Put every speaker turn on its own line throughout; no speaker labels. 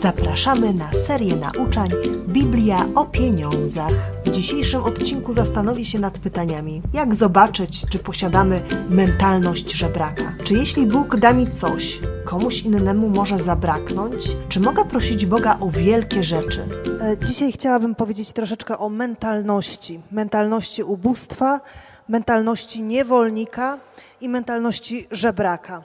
Zapraszamy na serię nauczań Biblia o pieniądzach. W dzisiejszym odcinku zastanowię się nad pytaniami: jak zobaczyć, czy posiadamy mentalność żebraka? Czy jeśli Bóg da mi coś, komuś innemu może zabraknąć? Czy mogę prosić Boga o wielkie rzeczy? E, Dzisiaj chciałabym powiedzieć troszeczkę o mentalności. Mentalności ubóstwa, mentalności niewolnika i mentalności żebraka.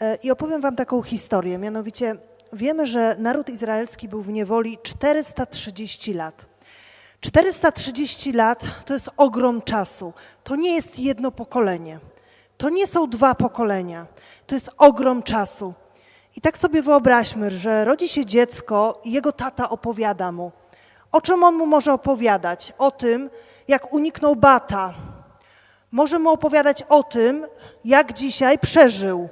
E, I opowiem Wam taką historię. Mianowicie wiemy, że naród izraelski był w niewoli 430 lat. 430 lat to jest ogrom czasu. To nie jest jedno pokolenie. To nie są dwa pokolenia. To jest ogrom czasu. I tak sobie wyobraźmy, że rodzi się dziecko i jego tata opowiada mu. O czym on mu może opowiadać? O tym, jak uniknął bata. Może mu opowiadać o tym, jak dzisiaj przeżył.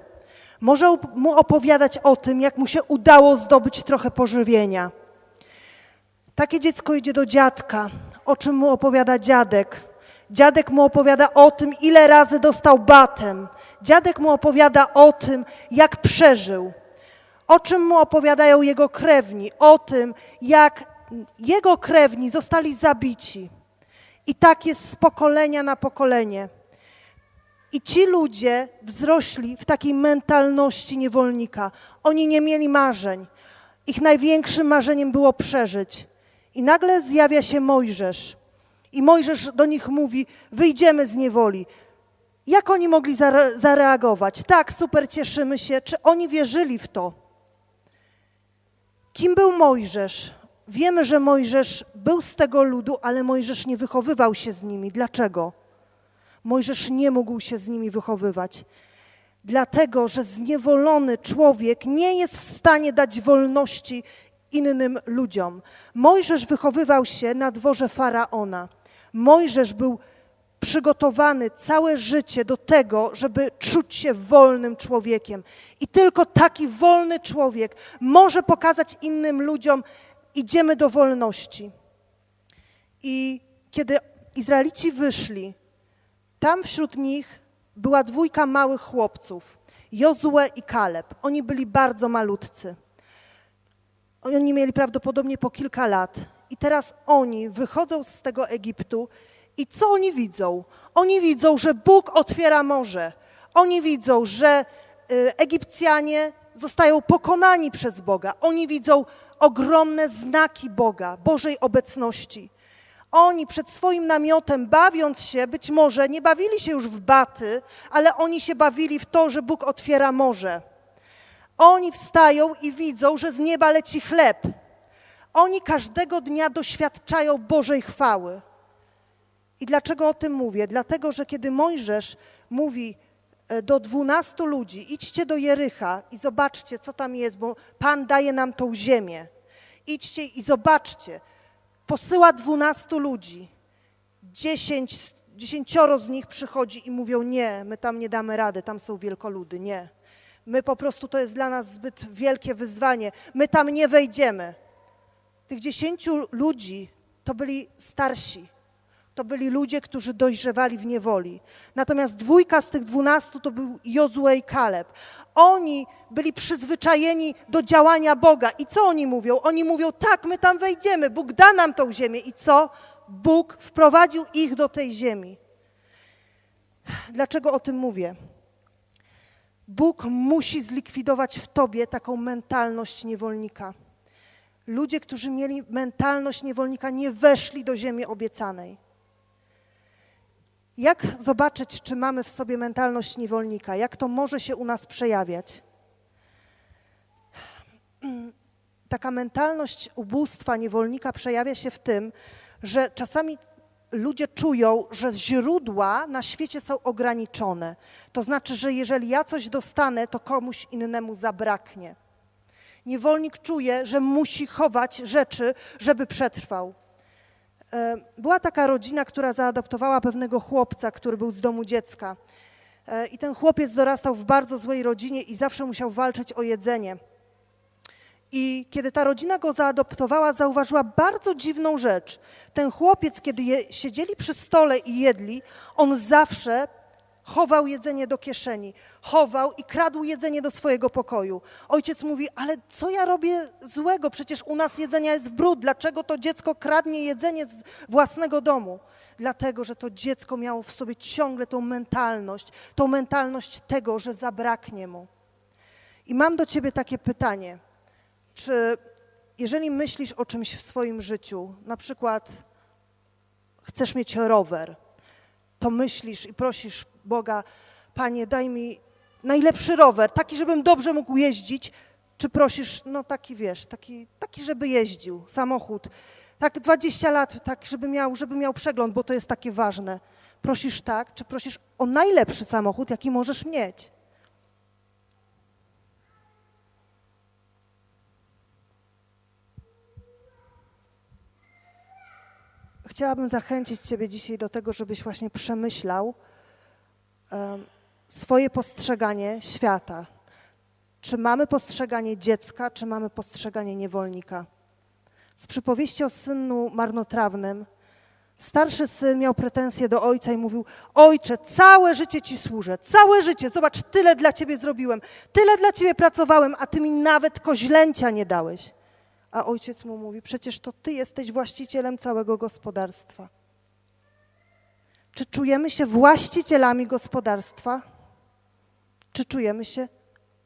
Może mu opowiadać o tym, jak mu się udało zdobyć trochę pożywienia. Takie dziecko idzie do dziadka, o czym mu opowiada dziadek. Dziadek mu opowiada o tym, ile razy dostał batem. Dziadek mu opowiada o tym, jak przeżył. O czym mu opowiadają jego krewni, o tym, jak jego krewni zostali zabici. I tak jest z pokolenia na pokolenie. I ci ludzie wzrośli w takiej mentalności niewolnika. Oni nie mieli marzeń. Ich największym marzeniem było przeżyć. I nagle zjawia się Mojżesz. I Mojżesz do nich mówi: Wyjdziemy z niewoli. Jak oni mogli zare- zareagować? Tak, super, cieszymy się. Czy oni wierzyli w to? Kim był Mojżesz? Wiemy, że Mojżesz był z tego ludu, ale Mojżesz nie wychowywał się z nimi. Dlaczego? Mojżesz nie mógł się z nimi wychowywać. Dlatego, że zniewolony człowiek nie jest w stanie dać wolności innym ludziom. Mojżesz wychowywał się na dworze faraona. Mojżesz był przygotowany całe życie do tego, żeby czuć się wolnym człowiekiem. I tylko taki wolny człowiek może pokazać innym ludziom, idziemy do wolności. I kiedy Izraelici wyszli, tam wśród nich była dwójka małych chłopców, Jozue i Kaleb. Oni byli bardzo malutcy. Oni mieli prawdopodobnie po kilka lat. I teraz oni wychodzą z tego Egiptu i co oni widzą? Oni widzą, że Bóg otwiera morze. Oni widzą, że y, Egipcjanie zostają pokonani przez Boga. Oni widzą ogromne znaki Boga, Bożej obecności. Oni przed swoim namiotem, bawiąc się, być może nie bawili się już w baty, ale oni się bawili w to, że Bóg otwiera morze. Oni wstają i widzą, że z nieba leci chleb. Oni każdego dnia doświadczają Bożej chwały. I dlaczego o tym mówię? Dlatego, że kiedy Mojżesz mówi e, do dwunastu ludzi, idźcie do Jericha i zobaczcie, co tam jest, bo Pan daje nam tą ziemię. Idźcie i zobaczcie. Posyła dwunastu ludzi. Dziesięć, dziesięcioro z nich przychodzi i mówią, nie, my tam nie damy rady, tam są wielkoludy, nie. My po prostu, to jest dla nas zbyt wielkie wyzwanie, my tam nie wejdziemy. Tych dziesięciu ludzi to byli starsi, to byli ludzie, którzy dojrzewali w niewoli. Natomiast dwójka z tych dwunastu to był Jozue i Kaleb. Oni byli przyzwyczajeni do działania Boga. I co oni mówią? Oni mówią, tak, my tam wejdziemy, Bóg da nam tą ziemię. I co? Bóg wprowadził ich do tej ziemi. Dlaczego o tym mówię? Bóg musi zlikwidować w tobie taką mentalność niewolnika. Ludzie, którzy mieli mentalność niewolnika, nie weszli do ziemi obiecanej. Jak zobaczyć, czy mamy w sobie mentalność niewolnika? Jak to może się u nas przejawiać? Taka mentalność ubóstwa niewolnika przejawia się w tym, że czasami ludzie czują, że źródła na świecie są ograniczone. To znaczy, że jeżeli ja coś dostanę, to komuś innemu zabraknie. Niewolnik czuje, że musi chować rzeczy, żeby przetrwał. E, Była taka rodzina, która zaadoptowała pewnego chłopca, który był z domu dziecka. E, I ten chłopiec dorastał w bardzo złej rodzinie i zawsze musiał walczyć o jedzenie. I kiedy ta rodzina go zaadoptowała, zauważyła bardzo dziwną rzecz. Ten chłopiec, kiedy je, siedzieli przy stole i jedli, on zawsze chował jedzenie do kieszeni, chował i kradł jedzenie do swojego pokoju. Ojciec mówi, ale co ja robię złego? Przecież u nas jedzenia jest w brud. Dlaczego to dziecko kradnie jedzenie z własnego domu? Dlatego, że to dziecko miało w sobie ciągle tą mentalność, tą mentalność tego, że zabraknie mu. I mam do ciebie takie pytanie. Czy jeżeli myślisz o czymś w swoim życiu, na przykład chcesz mieć rower, to myślisz i prosisz Boga, Panie, daj mi najlepszy rower, taki, żebym dobrze mógł jeździć, czy prosisz, no taki wiesz, taki, taki żeby jeździł, samochód, tak 20 lat, tak żeby miał, żeby miał przegląd, bo to jest takie ważne. Prosisz tak, czy prosisz o najlepszy samochód, jaki możesz mieć? Chciałabym zachęcić Ciebie dzisiaj do tego, żebyś właśnie przemyślał em, swoje postrzeganie świata. Czy mamy postrzeganie dziecka, czy mamy postrzeganie niewolnika? Z przypowieści o synu marnotrawnym starszy syn miał pretensje do ojca i mówił: Ojcze, całe życie ci służę, całe życie, zobacz, tyle dla ciebie zrobiłem, tyle dla ciebie pracowałem, a ty mi nawet koźlęcia nie dałeś. A ojciec mu mówi: Przecież to ty jesteś właścicielem całego gospodarstwa. Czy czujemy się właścicielami gospodarstwa? Czy czujemy się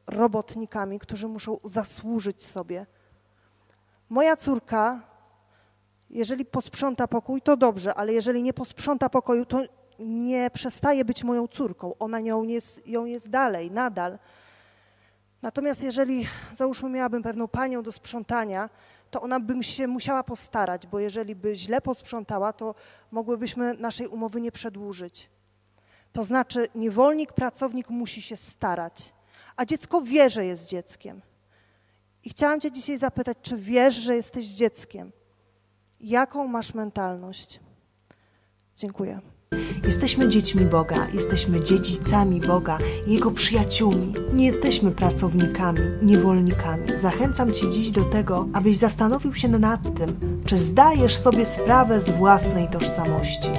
robotnikami, którzy muszą zasłużyć sobie? Moja córka, jeżeli posprząta pokój, to dobrze, ale jeżeli nie posprząta pokoju, to nie przestaje być moją córką. Ona nią jest, ją jest dalej, nadal. Natomiast jeżeli, załóżmy, miałabym pewną panią do sprzątania, to ona bym się musiała postarać, bo jeżeli by źle posprzątała, to mogłybyśmy naszej umowy nie przedłużyć. To znaczy, niewolnik, pracownik musi się starać, a dziecko wie, że jest dzieckiem. I chciałam Cię dzisiaj zapytać, czy wiesz, że jesteś dzieckiem? Jaką masz mentalność? Dziękuję.
Jesteśmy dziećmi Boga, jesteśmy dziedzicami Boga, Jego przyjaciółmi. Nie jesteśmy pracownikami, niewolnikami. Zachęcam Cię dziś do tego, abyś zastanowił się nad tym, czy zdajesz sobie sprawę z własnej tożsamości.